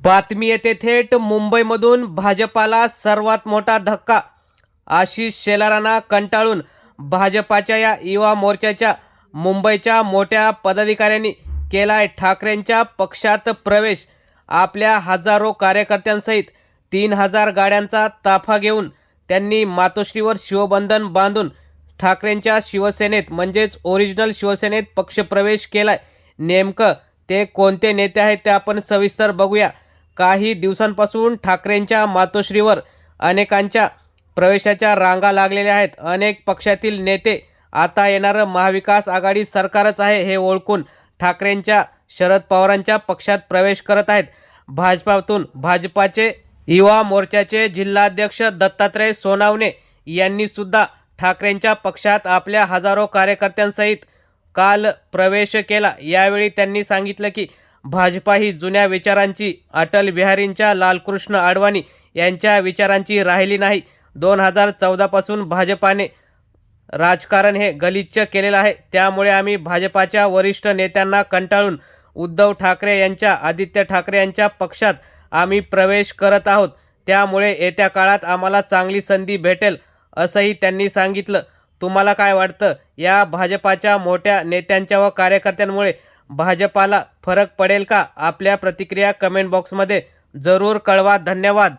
बातमी येते थेट मुंबईमधून भाजपाला सर्वात मोठा धक्का आशिष शेलारांना कंटाळून भाजपाच्या या युवा मोर्चाच्या मुंबईच्या मोठ्या पदाधिकाऱ्यांनी केलाय ठाकरेंच्या पक्षात प्रवेश. आपल्या हजारो कार्यकर्त्यांसहित तीन हजार गाड्यांचा ताफा घेऊन त्यांनी मातोश्रीवर शिवबंधन बांधून ठाकरेंच्या शिवसेनेत म्हणजेच ओरिजिनल शिवसेनेत पक्षप्रवेश केलाय. नेमकं ते कोणते नेते आहेत ते आपण सविस्तर बघूया. काही दिवसांपासून ठाकरेंच्या मातोश्रीवर अनेकांच्या प्रवेशाच्या रांगा लागलेल्या आहेत. अनेक पक्षातील नेते आता येणारं महाविकास आघाडी सरकारच आहे हे ओळखून ठाकरेंच्या शरद पवारांच्या पक्षात प्रवेश करत आहेत. भाजपातून भाजपाचे युवा मोर्चाचे जिल्हाध्यक्ष दत्तात्रय सोनावणे यांनी सुद्धा ठाकरेंच्या पक्षात आपल्या हजारो कार्यकर्त्यांसहित काल प्रवेश केला. यावेळी त्यांनी सांगितलं की भाजपा ही जुन्या विचारांची अटल बिहारींच्या लालकृष्ण आडवाणी यांच्या विचारांची राहिली नाही. दोन हजार चौदापासून भाजपाने राजकारण हे गलिच्छ केलेलं आहे. त्यामुळे आम्ही भाजपाच्या वरिष्ठ नेत्यांना कंटाळून उद्धव ठाकरे यांच्या आदित्य ठाकरे यांच्या पक्षात आम्ही प्रवेश करत आहोत. त्यामुळे येत्या काळात आम्हाला चांगली संधी भेटेल असंही त्यांनी सांगितलं. तुम्हाला काय वाटतं? या भाजपाच्या मोठ्या नेत्यांच्या व कार्यकर्त्यांमुळे भाजपाला फरक पडेल का? आपल्या प्रतिक्रिया कमेंट बॉक्समध्ये जरूर कळवा. धन्यवाद.